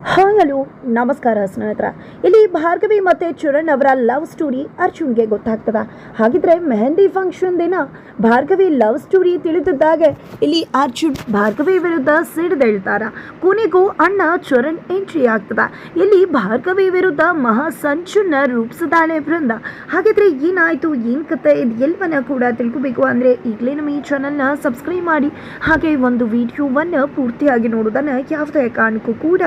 Hi hello, ನಮಸ್ಕಾರ ಸ್ನೇಹಿತರ. ಇಲ್ಲಿ ಭಾರ್ಗವಿ ಮತ್ತು ಚರಣ್ ಅವರ ಲವ್ ಸ್ಟೋರಿ ಅರ್ಜುನ್ಗೆ ಗೊತ್ತಾಗ್ತದ. ಹಾಗಿದ್ರೆ ಮೆಹಂದಿ ಫಂಕ್ಷನ್ ದಿನ ಭಾರ್ಗವಿ ಲವ್ ಸ್ಟೋರಿ ತಿಳಿದಿದ್ದಾಗೆ ಇಲ್ಲಿ ಅರ್ಜುನ್ ಭಾರ್ಗವಿ ವಿರುದ್ಧ ಸಿಡಿದೇಳ್ತಾರ. ಕೊನೆಗೂ ಅಣ್ಣ ಚರಣ್ ಎಂಟ್ರಿ ಆಗ್ತದ. ಇಲ್ಲಿ ಭಾರ್ಗವಿ ವಿರುದ್ಧ ಮಹಾ ಸಂಚನ್ನ ರೂಪಿಸಿದಾಳೆ ಬೃಂದ ಹಾಗಿದ್ರೆ ಏನಾಯ್ತು, ಏನ್ ಕತೆ ಇದು ಎಲ್ವನ್ನ ಕೂಡ ತಿಳ್ಕೋಬೇಕು ಅಂದ್ರೆ ಈಗಲೇ ನಮ್ಮ ಈ ಚಾನಲ್ನ ಸಬ್ಸ್ಕ್ರೈಬ್ ಮಾಡಿ. ಹಾಗೆ ಒಂದು ವಿಡಿಯೋವನ್ನು ಪೂರ್ತಿಯಾಗಿ ನೋಡೋದನ್ನ ಯಾವುದೇ ಕಾರಣಕ್ಕೂ ಕೂಡ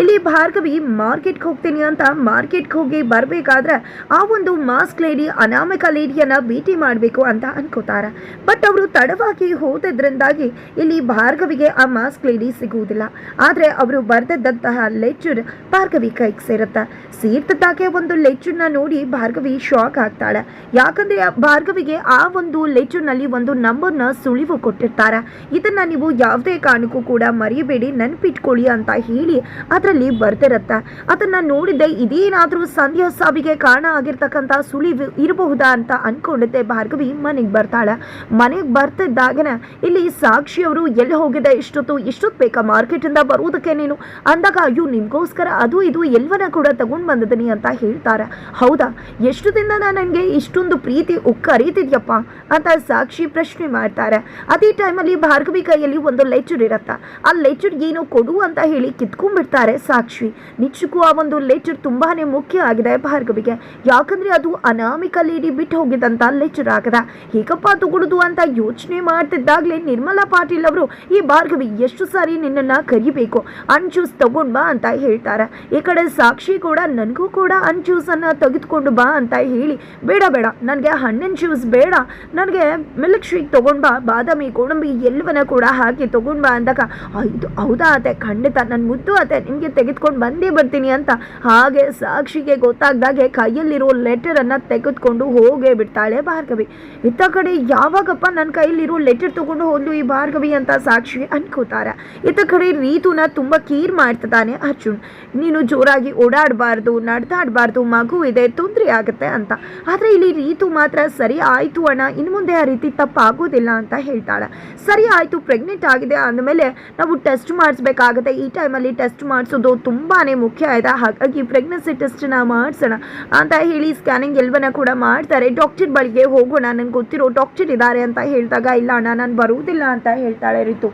ಇಲ್ಲಿ ಭಾರ್ಗವಿ ಮಾರ್ಕೆಟ್ಗೆ ಹೋಗ್ತೀನಿ ಅಂತ ಮಾರ್ಕೆಟ್ಗೆ ಹೋಗಿ ಬರಬೇಕಾದ್ರೆ ಆ ಒಂದು ಮಾಸ್ಕ್ ಲೇಡಿ, ಅನಾಮಿಕ ಲೇಡಿಯನ್ನು ಭೇಟಿ ಮಾಡಬೇಕು ಅಂತ ಅನ್ಕೋತಾರ. ಬಟ್ ಅವರು ತಡವಾಗಿ ಹೋದ್ರಿಂದಾಗಿ ಇಲ್ಲಿ ಭಾರ್ಗವಿಗೆ ಆ ಮಾಸ್ಕ್ ಲೇಡಿ ಸಿಗುವುದಿಲ್ಲ. ಆದರೆ ಅವರು ಬರೆದಿದ್ದಂತಹ ಲೆಚ್ಚರ್ ಭಾರ್ಗವಿ ಕೈಗೆ ಸೇರುತ್ತೆ. ಸೇರ್ತದಾಗೆ ಒಂದು ಲೆಚ್ಚರ್ನ ನೋಡಿ ಭಾರ್ಗವಿ ಶಾಕ್ ಆಗ್ತಾಳೆ. ಯಾಕಂದ್ರೆ ಭಾರ್ಗವಿಗೆ ಆ ಒಂದು ಲೆಚ್ಚರ್ನಲ್ಲಿ ಒಂದು ನಂಬರ್ನ ಸುಳಿವು ಕೊಟ್ಟಿರ್ತಾರೆ. ಇದನ್ನು ನೀವು ಯಾವುದೇ ಕಾರಣಕ್ಕೂ ಕೂಡ ಮರೆಯಬೇಡಿ ನೆನಪಿಟ್ಕೊಳ್ಳಿ ಅಂತ ಹೇಳಿ ಅದರಲ್ಲಿ ಬರ್ತಿರತ್ತ. ಅದನ್ನ ನೋಡಿದ್ದೆ ಇದೇನಾದ್ರೂ ಸಂಧ್ಯಾ ಸಾವಿಗೆ ಕಾರಣ ಆಗಿರ್ತಕ್ಕಂಥ ಸುಳಿವು ಇರಬಹುದಾ ಅಂತ ಅನ್ಕೊಂಡಿದ್ದೆ. ಭಾರ್ಗವಿ ಮನೆಗೆ ಬರ್ತಾಳೆ. ಮನೆಗೆ ಬರ್ತಿದ್ದಾಗನ ಇಲ್ಲಿ ಸಾಕ್ಷಿ ಅವರು ಎಲ್ಲಿ ಹೋಗಿದೆ, ಇಷ್ಟೊತ್ತು ಇಷ್ಟೊತ್ತು ಬೇಕಾ ಮಾರ್ಕೆಟಿಂದ ಬರುವುದಕ್ಕೆ ನೀನು? ಅಂದಾಗ ಅಯ್ಯೋ, ನಿಮ್ಗೋಸ್ಕರ ಅದು ಇದು ಎಲ್ಲವನ್ನ ಕೂಡ ತಗೊಂಡ್ ಬಂದಿದ್ದೀನಿ ಅಂತ ಹೇಳ್ತಾರೆ. ಹೌದಾ? ಎಷ್ಟು ದಿನ ನನಗೆ ಇಷ್ಟೊಂದು ಪ್ರೀತಿ ಉಕ್ಕರೀತಿದ್ಯಪ್ಪ ಅಂತ ಸಾಕ್ಷಿ ಪ್ರಶ್ನೆ ಮಾಡ್ತಾರೆ. ಅದೇ ಟೈಮಲ್ಲಿ ಭಾರ್ಗವಿ ಕೈಯಲ್ಲಿ ಒಂದು ಲೆಚರ್ ಇರತ್ತ. ಆ ಲೆಚರ್ ಏನು ಕೊಡು ಅಂತ ಹೇಳಿ ಕಿತ್ಕೊಂಡ್ಬಿಡ್ತಾರೆ ಸಾಕ್ಷಿ. ನಿಜಕ್ಕೂ ಆ ಒಂದು ಲೆಚರ್ ತುಂಬಾ ಮುಖ್ಯ ಆಗಿದೆ ಭಾರ್ಗವಿಗೆ. ಯಾಕಂದ್ರೆ ಅದು ಅನಾಮಿಕ ಲೇಡಿ ಬಿಟ್ಟು ಹೋಗಿದಂತ ಲೆಚರ್ ಆಗದ. ಹೇಗಪ್ಪ ತಗೊಡುದು ಅಂತ ಯೋಚನೆ ಮಾಡ್ತಿದ್ದಾಗಲೇ ನಿರ್ಮಲಾ ಪಾಟೀಲ್ ಅವರು ಈ ಭಾರ್ಗವಿ ಎಷ್ಟು ಸಾರಿ ನಿನ್ನನ್ನ ಕರಿಬೇಕು ಅನ್ ಜ್ಯೂಸ್ ತಗೊಂಡ್ ಬಾ ಅಂತ ಹೇಳ್ತಾರೆ. ಈ ಕಡೆ ಸಾಕ್ಷಿ ಕೂಡ ನನಗೂ ಕೂಡ ಅನ್ ಜ್ಯೂಸ್ ಅನ್ನ ತೆಗೆದುಕೊಂಡು ಬಾ ಅಂತ ಹೇಳಿ ಬೇಡ ಬೇಡ ನನಗೆ ಹಣ್ಣಿನ ಜ್ಯೂಸ್ ಬೇಡ ನನಗೆ ಮಿಲ್ಕ್ ಶೇಕ್ ತಗೊಂಡ್ ಬಾ ಬಾದಾಮಿ ಗೋಡಂಬಿ ಎಲ್ಲವನ್ನ ಕೂಡ ಹಾಕಿ ತಗೊಂಡ್ ಬಾ ಅಂದಾಗ "ಆ, ಇದು ಹೌದಾ ಅದೇ ಖಂಡಿತ ನನ್ನ ಮುದ್ದು ಅತ್ತೆ ನಿಮಗೆ ತೆಗೆದುಕೊಂಡು ಬಂದೇ ಬರ್ತೀನಿ ಅಂತ. ಹಾಗೆ ಸಾಕ್ಷಿಗೆ ಗೊತ್ತಾಗ್ದಾಗೆ ಕೈಯಲ್ಲಿರೋ ಲೆಟರ್ ಅನ್ನ ತೆಗೆದುಕೊಂಡು ಹೋಗೇ ಬಿಡ್ತಾಳೆ ಭಾರ್ಗವಿ. ಇತ್ತ ಕಡೆ ಯಾವಾಗಪ್ಪ ನನ್ನ ಕೈಯಲ್ಲಿರೋ ಲೆಟರ್ ತಗೊಂಡು ಹೋದ್ಲು ಈ ಭಾರ್ಗವಿ ಅಂತ ಸಾಕ್ಷಿ ಅನ್ಕೋತಾರೆ. ಇತ್ತ ಕಡೆ ರೀತುನ ತುಂಬಾ ಕೀರ್ ಮಾಡ್ತಿದ್ದಾನೆ ಅರ್ಜುನ್. ನೀನು ಜೋರಾಗಿ ಓಡಾಡಬಾರ್ದು, ನಡೆದಾಡಬಾರ್ದು, ಮಗು ಇದೆ, ತೊಂದರೆ ಆಗುತ್ತೆ ಅಂತ. ಆದ್ರೆ ಇಲ್ಲಿ ರೀತು ಮಾತ್ರ ಸರಿ ಆಯಿತು ಅಣ್ಣ ಇನ್ನು ಮುಂದೆ ಆ ರೀತಿ ತಪ್ಪಾಗೋದಿಲ್ಲ ಅಂತ ಹೇಳ್ತಾಳೆ. ಸರಿ ಆಯಿತು ಪ್ರೆಗ್ನೆಂಟ್ ಆಗಿದೆ ಅಂದಮೇಲೆ ನಾವು ಟೆಸ್ಟ್ ಮಾಡಿಸ್ಬೇಕಾಗುತ್ತೆ, ಈ ಟೈಮಲ್ಲಿ ಟೆಸ್ಟ್ ಮಾಡಿಸೋದು ತುಂಬಾನೇ ಮುಖ್ಯ ಆಯ್ತಾ? ಹಾಗಾಗಿ ಪ್ರೆಗ್ನೆನ್ಸಿ ಟೆಸ್ಟ್ನ ಮಾಡಿಸೋಣ ಅಂತ ಹೇಳಿ ಸ್ಕ್ಯಾನಿಂಗ್ ಎಲ್ಲವನ್ನ ಕೂಡ ಮಾಡ್ತಾರೆ. ಡಾಕ್ಟರ್ ಬಳಿಗೆ ಹೋಗೋಣ, ನನಗೆ ಗೊತ್ತಿರೋ ಡಾಕ್ಟರ್ ಇದ್ದಾರೆ ಅಂತ ಹೇಳಿದಾಗ, ಇಲ್ಲ ಅಣ್ಣ, ನಾನು ಬರುವುದಿಲ್ಲ ಅಂತ ಹೇಳ್ತಾಳೆ ರೀತು.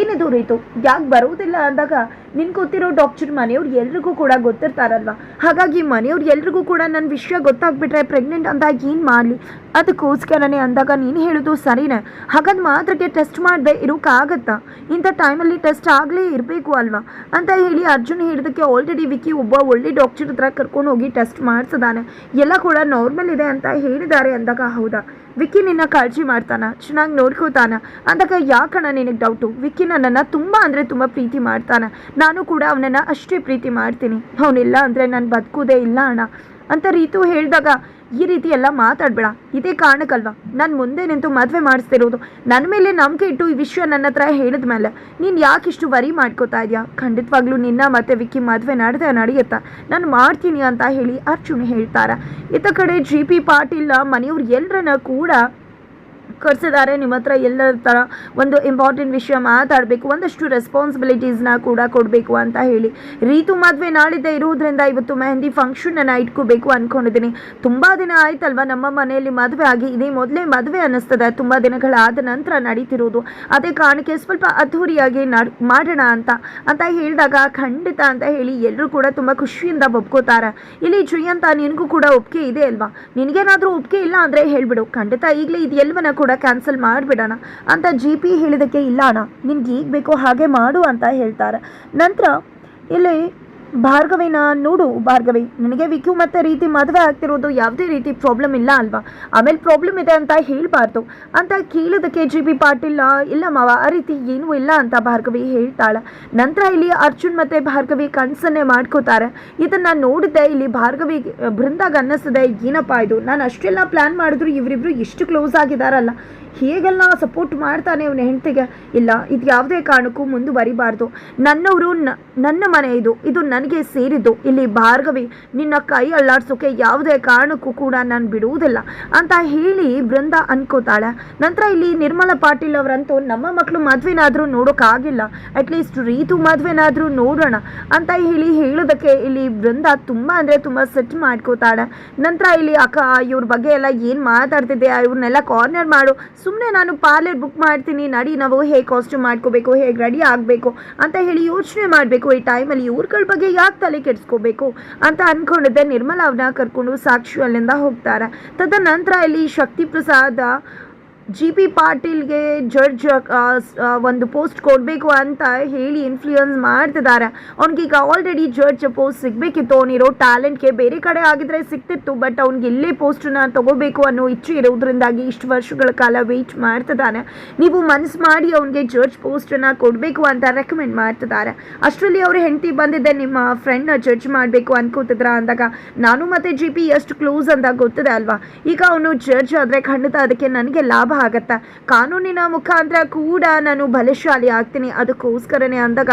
ಏನಿದು ರೀತು? ಯಾಕೆ ಬರುವುದಿಲ್ಲ ಅಂದಾಗ ನಿನ್ ಗೊತ್ತಿರೋ ಡಾಕ್ಟರ್ ಮನೆಯವ್ರು ಎಲ್ರಿಗೂ ಕೂಡ ಗೊತ್ತಿರ್ತಾರಲ್ವಾ? ಹಾಗಾಗಿ ಮನೆಯವ್ರು ಎಲ್ರಿಗೂ ಕೂಡ ನನ್ನ ವಿಷಯ ಗೊತ್ತಾಗ್ಬಿಟ್ರೆ ಪ್ರೆಗ್ನೆಂಟ್ ಅಂದಾಗ ಏನು ಮಾಡಲಿ? ಅದಕ್ಕೋಸ್ಕರನೇ ಅಂದಾಗ ನೀನು ಹೇಳೋದು ಸರಿನೇ. ಹಾಗಾದ್ರೆ ಮಾತ್ರಕ್ಕೆ ಟೆಸ್ಟ್ ಮಾಡದೆ ಇರೋಕ್ಕಾಗತ್ತಾ ಇಂಥ ಟೈಮಲ್ಲಿ ಟೆಸ್ಟ್ ಆಗಲೇ ಇರಬೇಕು ಅಲ್ವಾ? ಅಂತ ಹೇಳಿ ಅರ್ಜುನ್ ಹೇಳಿದಕ್ಕೆ ಆಲ್ರೆಡಿ ವಿಕಿ ಒಬ್ಬ ಒಳ್ಳೆ ಡಾಕ್ಟರ್ ಹತ್ರ ಕರ್ಕೊಂಡು ಹೋಗಿ ಟೆಸ್ಟ್ ಮಾಡಿಸಿದಾನೆ. ಎಲ್ಲ ಕೂಡ ನಾರ್ಮಲ್ ಇದೆ ಅಂತ ಹೇಳಿದ್ದಾರೆ ಅಂದಾಗ ಹೌದಾ? ವಿಕ್ಕಿ ನಿನ್ನ ಕಾಳಜಿ ಮಾಡ್ತಾನ? ಚೆನ್ನಾಗಿ ನೋಡ್ಕೋತಾನ? ಅಂದಾಗ ಯಾಕಣ್ಣ ನಿನಗೆ ಡೌಟು ವಿಕ್ಕಿ ನನ್ನನ್ನು ತುಂಬ ಅಂದರೆ ತುಂಬ ಪ್ರೀತಿ ಮಾಡ್ತಾನೆ? ನಾನು ಕೂಡ ಅವನನ್ನು ಅಷ್ಟೇ ಪ್ರೀತಿ ಮಾಡ್ತೀನಿ. ಅವನಿಲ್ಲ ಅಂದರೆ ನಾನು ಬದುಕೋದೇ ಇಲ್ಲ ಅಣ್ಣ. ಅಂತ ರೀತು ಹೇಳಿದಾಗ, ಈ ರೀತಿ ಎಲ್ಲ ಮಾತಾಡಬೇಡ. ಇದೇ ಕಾರಣಕ್ಕಲ್ವಾ? ನಾನು ಮುಂದೆ ನಿಂತು ಮದುವೆ ಮಾಡಿಸ್ತಿರೋದು. ನನ್ನ ಮೇಲೆ ನಂಬಿಕೆ ಇಟ್ಟು ಈ ವಿಷಯ ನನ್ನ ಹತ್ರ ಹೇಳಿದ ಮೇಲೆ ನೀನು ಯಾಕೆ ಇಷ್ಟು ವರಿ ಮಾಡ್ಕೋತಾ ಇದೆಯಾ? ಖಂಡಿತವಾಗ್ಲೂ ನಿನ್ನ ಮತ್ತೆ ವಿಕ್ಕಿ ಮದುವೆ ನಡೆದ ನಡೆಯುತ್ತಾ? ನಾನು ಮಾಡ್ತೀನಿ ಅಂತ ಹೇಳಿ ಅರ್ಜುನ್ ಹೇಳ್ತಾರೆ. ಇತ್ತ ಕಡೆ ಜಿ ಪಿ ಪಾಟೀಲ್ ಮನೆಯವ್ರು ಎಲ್ಲರನ್ನ ಕೂಡ ಕರ್ಸಿದ್ದಾರೆ. ನಿಮ್ಮ ಹತ್ರ ಎಲ್ಲರ ಥರ ಒಂದು ಇಂಪಾರ್ಟೆಂಟ್ ವಿಷಯ ಮಾತಾಡಬೇಕು, ಒಂದಷ್ಟು ರೆಸ್ಪಾನ್ಸಿಬಿಲಿಟೀಸ್ನ ಕೂಡ ಕೊಡಬೇಕು ಅಂತ ಹೇಳಿ. ರೀತು ಮದುವೆ ನಾಳಿದ್ದೆ ಇರುವುದರಿಂದ ಇವತ್ತು ಮೆಹಂದಿ ಫಂಕ್ಷನನ್ನು ಇಟ್ಕೋಬೇಕು ಅಂದ್ಕೊಂಡಿದ್ದೀನಿ ತುಂಬ ದಿನ ಆಯ್ತಲ್ವಾ ನಮ್ಮ ಮನೆಯಲ್ಲಿ ಮದುವೆ ಆಗಿ, ಇದೇ ಮೊದಲೇ ಮದುವೆ ಅನ್ನಿಸ್ತದೆ. ತುಂಬ ದಿನಗಳಾದ ನಂತರ ನಡೀತಿರೋದು. ಅದೇ ಕಾರಣಕ್ಕೆ ಸ್ವಲ್ಪ ಅದ್ಧೂರಿಯಾಗಿ ಮಾಡೋಣ ಅಂತ ಅಂತ ಹೇಳಿದಾಗ ಖಂಡಿತ ಅಂತ ಹೇಳಿ ಎಲ್ಲರೂ ಕೂಡ ತುಂಬ ಖುಷಿಯಿಂದ ಒಪ್ಕೋತಾರೆ. ಇಲ್ಲಿ ಜಯಂತ ನಿನಗೂ ಕೂಡ ಒಪ್ಪಿಗೆ ಇದೆ ಅಲ್ವಾ? ನಿನಗೇನಾದರೂ ಒಪ್ಪಿಗೆ ಇಲ್ಲ ಅಂದರೆ ಹೇಳಿಬಿಡು. ಖಂಡಿತ ಈಗಲೇ ಇದು ಕೂಡ ಕ್ಯಾನ್ಸಲ್ ಮಾಡಿಬಿಡೋಣ ಅಂತ ಜಿ ಪಿ ಹೇಳಿದಕ್ಕೆ ಇಲ್ಲ ಅಣ್ಣ. ನಿನ್ಗೆ ಈಗ ಬೇಕೋ ಹಾಗೆ ಮಾಡು ಅಂತ ಹೇಳ್ತಾರೆ. ನಂತರ ಇಲ್ಲಿ ಭಾರ್ಗವಿನ ನೋಡು ಭಾರ್ಗವಿ ನನಗೆ ವಿಕ್ಯು ಮತ್ತು ರೀತಿ ಮದುವೆ ಆಗ್ತಿರೋದು ಯಾವುದೇ ರೀತಿ ಪ್ರಾಬ್ಲಮ್ ಇಲ್ಲ ಅಲ್ವಾ? ಆಮೇಲೆ ಪ್ರಾಬ್ಲಮ್ ಇದೆ ಅಂತ ಹೇಳಬಾರ್ದು. ಅಂತ ಕೇಳೋದಕ್ಕೆ ಜಿ ಬಿ ಪಾಟೀಲ್ "ಆ, ಇಲ್ಲ ಮಾವ ಆ ರೀತಿ ಏನೂ ಇಲ್ಲ ಅಂತ ಭಾರ್ಗವಿ ಹೇಳ್ತಾಳೆ. ನಂತರ ಇಲ್ಲಿ ಅರ್ಜುನ್ ಮತ್ತು ಭಾರ್ಗವಿ ಕನಸನ್ನೇ ಮಾಡ್ಕೋತಾರೆ. ಇದನ್ನು ನೋಡಿದ್ದೆ ಇಲ್ಲಿ ಭಾರ್ಗವಿ ಬೃಂದಾಗ ಅನ್ನಿಸಿದೆ ಏನಪ್ಪ ಇದು? ನಾನು ಅಷ್ಟೆಲ್ಲ ಪ್ಲ್ಯಾನ್ ಮಾಡಿದ್ರು ಇವರಿಬ್ರು ಎಷ್ಟು ಕ್ಲೋಸ್ ಆಗಿದಾರಲ್ಲ. ಹೇಗೆಲ್ಲ ಸಪೋರ್ಟ್ ಮಾಡ್ತಾನೆ ಅವನ ಹೆಂಡತಿಗೆ? ಇಲ್ಲ ಇದು ಯಾವುದೇ ಕಾರಣಕ್ಕೂ ಮುಂದುವರಿಬಾರ್ದು. ನನ್ನವರು ನನ್ನ ಮನೆ ಇದು. ಇದು ನನ್ನ ನನಗೆ ಸೇರಿದ್ದು. ಇಲ್ಲಿ ಭಾರ್ಗವಿ, ನಿನ್ನ ಕೈ ಅಲ್ಲಾಡ್ಸೋಕೆ ಯಾವುದೇ ಕಾರಣಕ್ಕೂ ಕೂಡ ನಾನು ಬಿಡುವುದಿಲ್ಲ ಅಂತ ಹೇಳಿ ಬೃಂದ ಅನ್ಕೋತಾಳೆ. ನಂತರ ಇಲ್ಲಿ ನಿರ್ಮಲಾ ಪಾಟೀಲ್ ಅವರಂತೂ, ನಮ್ಮ ಮಕ್ಕಳು ಮದ್ವೆನಾದ್ರೂ ನೋಡೋಕ್ಕಾಗಿಲ್ಲ ಅಟ್ಲೀಸ್ಟ್ ರೀತು ಮದ್ವೆನಾದ್ರೂ ನೋಡೋಣ ಅಂತ ಹೇಳಿ ಹೇಳೋದಕ್ಕೆ ಇಲ್ಲಿ ಬೃಂದ ತುಂಬಾ ಅಂದ್ರೆ ತುಂಬಾ ಸೆಟ್ ಮಾಡ್ಕೋತಾಳೆ. ನಂತರ ಇಲ್ಲಿ ಅಕ್ಕ, ಇವ್ರ ಬಗ್ಗೆ ಎಲ್ಲ ಏನು ಮಾತಾಡ್ತಿದ್ದೆ ಇವ್ರನ್ನೆಲ್ಲ ಕಾರ್ನರ್ ಮಾಡು. ಸುಮ್ಮನೆ ನಾನು ಪಾರ್ಲರ್ ಬುಕ್ ಮಾಡ್ತೀನಿ, ನಡಿ ನಾವು ಹೇಗೆ ಕಾಸ್ಟ್ಯೂಮ್ ಮಾಡ್ಕೋಬೇಕು, ಹೇಗೆ ರೆಡಿ ಆಗಬೇಕು ಅಂತ ಹೇಳಿ ಯೋಚನೆ ಮಾಡಬೇಕು ಈ ಟೈಮಲ್ಲಿ ಇವ್ರಗಳ ಬಗ್ಗೆ ಯಾಕೆ ತಲೆ ಕೆಡಿಸ್ಕೋಬೇಕು ಅಂತ ಅನ್ಕೊಂಡಿದ್ದೆ. ನಿರ್ಮಲ ಅವನ್ನ ಕರ್ಕೊಂಡು ಸಾಕ್ಷಿ ಅಲ್ಲಿಂದ ಹೋಗ್ತಾರೆ. ತದನಂತರ ಇಲ್ಲಿ ಶಕ್ತಿ ಪ್ರಸಾದ ಜಿ ಪಿ ಪಾಟೀಲ್ಗೆ ಜಡ್ಜ್ ಒಂದು ಪೋಸ್ಟ್ ಕೊಡಬೇಕು ಅಂತ ಹೇಳಿ ಇನ್ಫ್ಲೂಯೆನ್ಸ್ ಮಾಡ್ತಿದ್ದಾರೆ. ಅವ್ನಿಗೀಗ ಆಲ್ರೆಡಿ ಜಡ್ಜ್ ಪೋಸ್ಟ್ ಸಿಗಬೇಕಿತ್ತು. ಅವನಿರೋ ಟ್ಯಾಲೆಂಟ್ಗೆ ಬೇರೆ ಕಡೆ ಆಗಿದ್ರೆ ಸಿಕ್ತಿತ್ತು ಬಟ್ ಅವ್ನಿಗೆ ಇಲ್ಲೇ ಪೋಸ್ಟನ್ನ ತಗೋಬೇಕು ಅನ್ನೋ ಇಚ್ಛೆ ಇರೋದ್ರಿಂದಾಗಿ ಇಷ್ಟು ವರ್ಷಗಳ ಕಾಲ ವೆಯ್ಟ್ ಮಾಡ್ತಿದ್ದಾನೆ. ನೀವು ಮನಸ್ಸು ಮಾಡಿ ಅವನಿಗೆ ಜಡ್ಜ್ ಪೋಸ್ಟನ್ನು ಕೊಡಬೇಕು ಅಂತ ರೆಕಮೆಂಡ್ ಮಾಡ್ತಿದ್ದಾರೆ. ಅಷ್ಟರಲ್ಲಿ ಅವ್ರ ಹೆಂಡತಿ ಬಂದಿದ್ದೆ, ನಿಮ್ಮ ಫ್ರೆಂಡ್ನ ಜಡ್ಜ್ ಮಾಡಬೇಕು ಅನ್ಕೋತಿದ್ರ ಅಂದಾಗ, ನಾನು ಮತ್ತೆ ಜಿ ಪಿ ಎಷ್ಟು ಕ್ಲೋಸ್ ಅಂತ ಗೊತ್ತಿದೆ ಅಲ್ವಾ? ಈಗ ಅವನು ಜಡ್ಜ್ ಆದರೆ ಖಂಡಿತ ಅದಕ್ಕೆ ನನಗೆ ಲಾಭ ಆಗತ್ತೆ? ಕಾನೂನಿನ ಮುಖಾಂತರ ಕೂಡ ನಾನು ಬಲಶಾಲಿ ಆಗ್ತೀನಿ. ಅದಕ್ಕೋಸ್ಕರನೇ ಅಂದಾಗ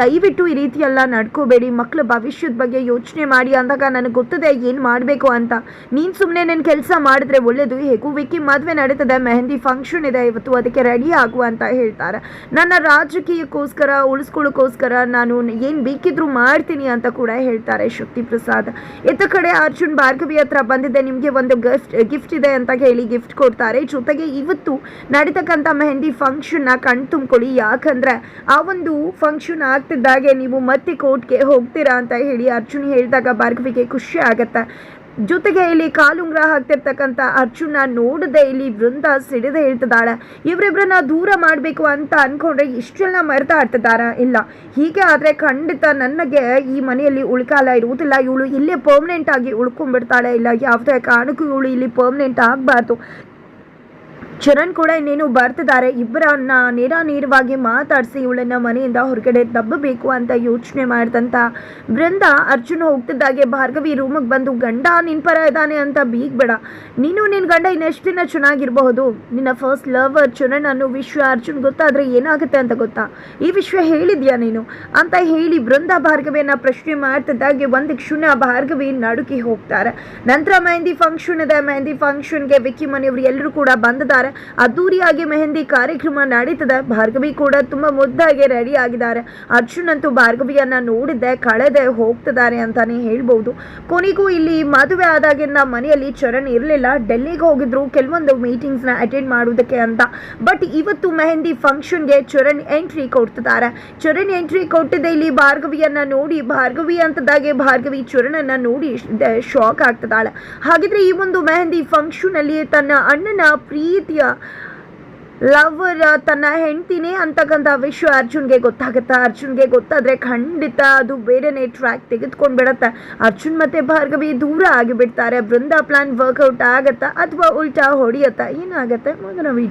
ದಯವಿಟ್ಟು ಈ ರೀತಿ ಎಲ್ಲ ನಡ್ಕೋಬೇಡಿ. ಮಕ್ಕಳ ಭವಿಷ್ಯದ ಬಗ್ಗೆ ಯೋಚನೆ ಮಾಡಿ ಅಂದಾಗ ನನಗೆ ಗೊತ್ತದೆ ಏನು ಮಾಡಬೇಕು ಅಂತ. ನೀನು ಸುಮ್ಮನೆ ನನ್ನ ಕೆಲಸ ಮಾಡಿದ್ರೆ ಒಳ್ಳೇದು. ಹೇಗೂ ವಿಕ್ಕಿ ಮದುವೆ ನಡೀತದೆ. ಮೆಹಂದಿ ಫಂಕ್ಷನ್ ಇದೆ. ಇವತ್ತು ಅದಕ್ಕೆ ರೆಡಿ ಆಗು ಅಂತ ಹೇಳ್ತಾರೆ. ನನ್ನ ರಾಜಕೀಯಕ್ಕೋಸ್ಕರ, ಉಳಿಸ್ಕೊಳ್ಳೋಕ್ಕೋಸ್ಕರ ನಾನು ಏನು ಬೇಕಿದ್ರು ಮಾಡ್ತೀನಿ ಅಂತ ಕೂಡ ಹೇಳ್ತಾರೆ ಶಕ್ತಿ ಪ್ರಸಾದ್ ಇತ್ತ ಕಡೆ ಅರ್ಜುನ್ ಭಾರ್ಗವಿ ಹತ್ರ ಬಂದಿದೆ ನಿಮಗೆ ಒಂದು ಗಿಫ್ಟ್ ಗಿಫ್ಟ್ ಇದೆ ಅಂತ ಹೇಳಿ ಗಿಫ್ಟ್ ಕೊಡ್ತಾರೆ. ಜೊತೆಗೆ ಇವತ್ತು ನಡೀತಕ್ಕಂಥ ಮೆಹಂದಿ ಫಂಕ್ಷನ್ನ ಕಣ್ ತುಂಬ್ಕೊಳ್ಳಿ. ಯಾಕಂದ್ರೆ ಆ ಒಂದು ಫಂಕ್ಷನ್ ಆಗ್ತಿದ್ದಾಗೆ ನೀವು ಮತ್ತೆ ಕೋರ್ಟ್ಗೆ ಹೋಗ್ತೀರಾ ಅಂತ ಹೇಳಿ ಅರ್ಜುನ್ ಹೇಳಿದಾಗ ಭಾರ್ಗವಿಗೆ ಖುಷಿ ಆಗತ್ತೆ. ಜೊತೆಗೆ ಇಲ್ಲಿ ಕಾಲುಂಗ್ರ ಹಾಕ್ತಿರ್ತಕ್ಕಂಥ ಅರ್ಜುನ ನೋಡದೆ ಇಲ್ಲಿ ವೃಂದ ಸಿಡಿದೆ ಹೇಳ್ತಿದ್ದಾಳೆ ಇವರಿಬ್ಬರನ್ನ ದೂರ ಮಾಡಬೇಕು ಅಂತ ಅನ್ಕೊಂಡ್ರೆ ಇಷ್ಟೆಲ್ಲ ಮರೆತಾ ಆಡ್ತಿದ್ದಾರ ಇಲ್ಲ. ಹೀಗೆ ಆದರೆ ಖಂಡಿತ ನನಗೆ ಈ ಮನೆಯಲ್ಲಿ ಉಳ್ಕಾಲ ಇರುವುದಿಲ್ಲ. ಇವಳು ಇಲ್ಲೇ ಪರ್ಮನೆಂಟ್ ಆಗಿ ಉಳ್ಕೊಂಡ್ಬಿಡ್ತಾಳೆ. ಇಲ್ಲ, ಯಾವುದೇ ಕಾರಣಕ್ಕೂ ಇವಳು ಇಲ್ಲಿ ಪರ್ಮನೆಂಟ್ ಆಗಬಾರ್ದು. ಚರಣ್ ಕೂಡ ಇನ್ನೇನು ಬರ್ತಿದ್ದಾರೆ. ಇಬ್ಬರನ್ನ ನೇರ ನೇರವಾಗಿ ಮಾತಾಡಿಸಿ ಇವಳನ್ನ ಮನೆಯಿಂದ ಹೊರಗಡೆ ದಬ್ಬಬೇಕು ಅಂತ ಯೋಚನೆ ಮಾಡಿದಂತ ಬೃಂದ ಅರ್ಜುನ್ ಹೋಗ್ತಿದ್ದಾಗೆ. ಭಾರ್ಗವಿ ರೂಮಿಗೆ ಬಂದು, ಗಂಡ, ನಿನ್ ಪರ ಇದ್ದಾನೆ ಅಂತ ಬೀಗ್ಬೇಡ. ನೀನು ನಿನ್ ಗಂಡ ಇನ್ನೆಷ್ಟು ದಿನ ಚೆನ್ನಾಗಿರಬಹುದು. ನಿನ್ನ ಫಸ್ಟ್ ಲವರ್ ಚರಣ್ ಅನ್ನೋ ವಿಶ್ವ ಅರ್ಜುನ್ ಗೊತ್ತಾದ್ರೆ ಏನಾಗುತ್ತೆ ಅಂತ ಗೊತ್ತಾ? ಈ ವಿಷಯ ಹೇಳಿದ್ಯಾ ನೀನು? ಅಂತ ಹೇಳಿ ಬೃಂದ ಭಾರ್ಗವಿಯನ್ನ ಪ್ರಶ್ನೆ ಮಾಡ್ತಿದ್ದಾಗೆ. ಒಂದು ಕ್ಷಣ ಭಾರ್ಗವಿ ನಡುಕಿ ಹೋಗ್ತಾರೆ. ನಂತರ ಮೆಹಂದಿ ಫಂಕ್ಷನ್ ಇದೆ. ಮೆಹಂದಿ ಫಂಕ್ಷನ್ಗೆ ವಿಕ್ಕಿ ಮನೆಯವರು ಎಲ್ಲರೂ ಕೂಡ ಬಂದಿದ್ದಾರೆ. ಅದ್ದೂರಿಯಾಗಿ ಮೆಹಂದಿ ಕಾರ್ಯಕ್ರಮ ನಡೀತದೆ. ಭಾರ್ಗವಿ ಕೂಡ ತುಂಬಾ ಮುದ್ದಾಗಿ ರೆಡಿ ಆಗಿದ್ದಾರೆ. ಅರ್ಜುನ್ ಅಂತೂ ಭಾರ್ಗವಿಯನ್ನ ನೋಡಿದ್ದೆ, ಕಳೆದೆ ಹೋಗ್ತಿದ್ದಾರೆ ಅಂತಾನೆ ಹೇಳ್ಬಹುದು ಕೊನೆಗೂ ಇಲ್ಲಿ ಮದುವೆ ಆದಾಗಿಂದ ಮನೆಯಲ್ಲಿ ಚರಣ್ ಇರಲಿಲ್ಲ. ಡೆಲ್ಲಿಗೆ ಹೋಗಿದ್ರು, ಕೆಲವೊಂದು ಮೀಟಿಂಗ್ಸ್ನ ಅಟೆಂಡ್ ಮಾಡುವುದಕ್ಕೆ ಅಂತ. ಬಟ್ ಇವತ್ತು ಮೆಹಂದಿ ಫಂಕ್ಷನ್ಗೆ ಚರಣ್ ಎಂಟ್ರಿ ಕೊಡ್ತಿದ್ದಾರೆ. ಚರಣ್ ಎಂಟ್ರಿ ಕೊಟ್ಟಿದ್ದೆ ಇಲ್ಲಿ ಭಾರ್ಗವಿಯನ್ನ ನೋಡಿ. ಭಾರ್ಗವಿ ಅಂತದಾಗೆ ಭಾರ್ಗವಿ ಚರಣನ್ನ ನೋಡಿ ಶಾಕ್ ಆಗ್ತದಾಳೆ ಹಾಗಿದ್ರೆ ಈ ಒಂದು ಮೆಹಂದಿ ಫಂಕ್ಷನ್ ಅಲ್ಲಿ ತನ್ನ ಅಣ್ಣನ ಪ್ರೀತಿಯ ಲವರ್ ತನ್ನ ಹೆಂಡ್ತಿನೇ ಅಂತಕ್ಕಂಥ ವಿಷಯ ಅರ್ಜುನ್ಗೆ ಗೊತ್ತಾಗುತ್ತೆ? ಅರ್ಜುನ್ಗೆ ಗೊತ್ತಾದ್ರೆ ಖಂಡಿತ ಅದು ಬೇರೆನೇ ಟ್ರ್ಯಾಕ್ ತೆಗೆದುಕೊಂಡು ಬಿಡತ್ತೆ ಅರ್ಜುನ್ ಮತ್ತು ಭಾರ್ಗವಿ ದೂರ ಆಗಿಬಿಡ್ತಾರೆ. ಬೃಂದ ಪ್ಲಾನ್ ವರ್ಕೌಟ್ ಆಗುತ್ತಾ ಅಥವಾ ಉಲ್ಟಾ ಹೊಡಿಯತ್ತಾ? ಏನಾಗುತ್ತೆ? ಮುಂದಿನ ವಿಡಿಯೋ